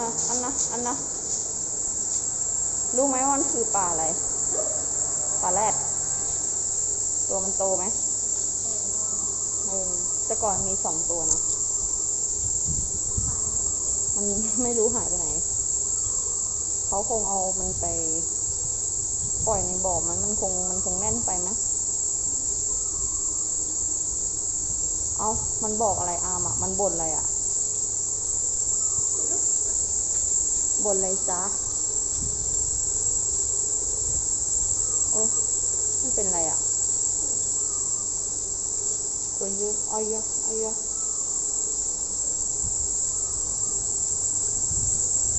นะอันนะอันนะรู้ไหมว่ามันคือปลาอะไรปลาแรด ตัวมันโตไหมเออแต่ก่อนมีสองตัวนะมันไม่รู้หายไปไหน เขาคงเอามันไป ปล่อยในบ่อมันมันคงมันคงแน่นไปไหมเอามันบอกอะไรอามอะ มันบ่นอะไรอะ บ่นอะไรจ๊ะโอ้ยมันเป็นอะไรอะโอ้ยเยอะอ้อยเยอะอ้อยเยอะ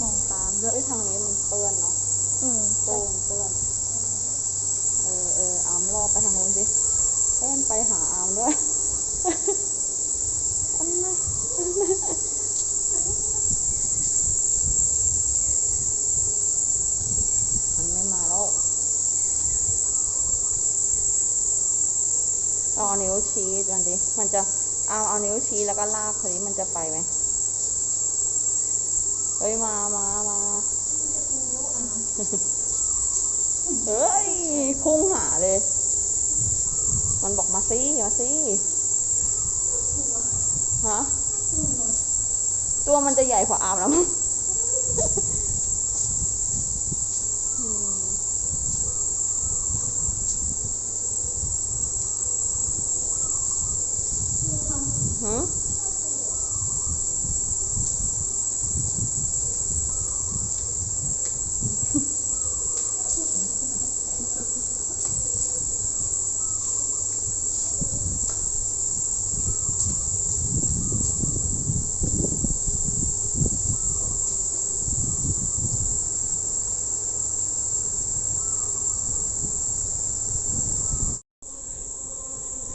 มองตามด้วยเอ้ยทางนี้มันเปื้อนเนาะอืมโต้มันเปื้อนเออเอออามรอบไปทางนู้นสิเอ้ยมันไปหาอามด้วยอันนั้นอันนั้นมันไม่มาแล้วลอง เอานิ้วชี้กันดิ มันจะเอาเอานิ้วชี้แล้วก็ลากคนนี้มันจะไปไหมเฮ้ยมามามาเฮ้ยพุ่งหาเลย มันบอกมาสิมาสิฮะตัวมันจะใหญ่กว่าอามแล้วมั้ง หืม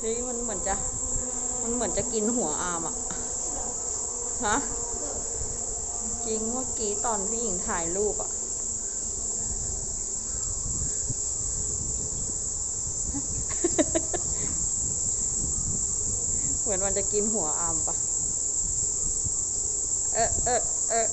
เฮ้ยมันเหมือนจะ มันเหมือนจะกินหัวอามอะฮะจริงเมื่อกี้ตอนพี่หญิงถ่ายรูปอะเหมือนมันจะกินหัวอามปะเออเออเออ